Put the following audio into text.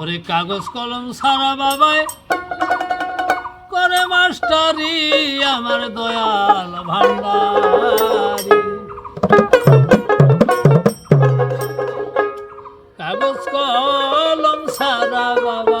ওরে কাগজ কলম সারা বাবায় করে মাস্টারি আমার দয়াল ভান্ডার। কাগজ কলম সারা বাবা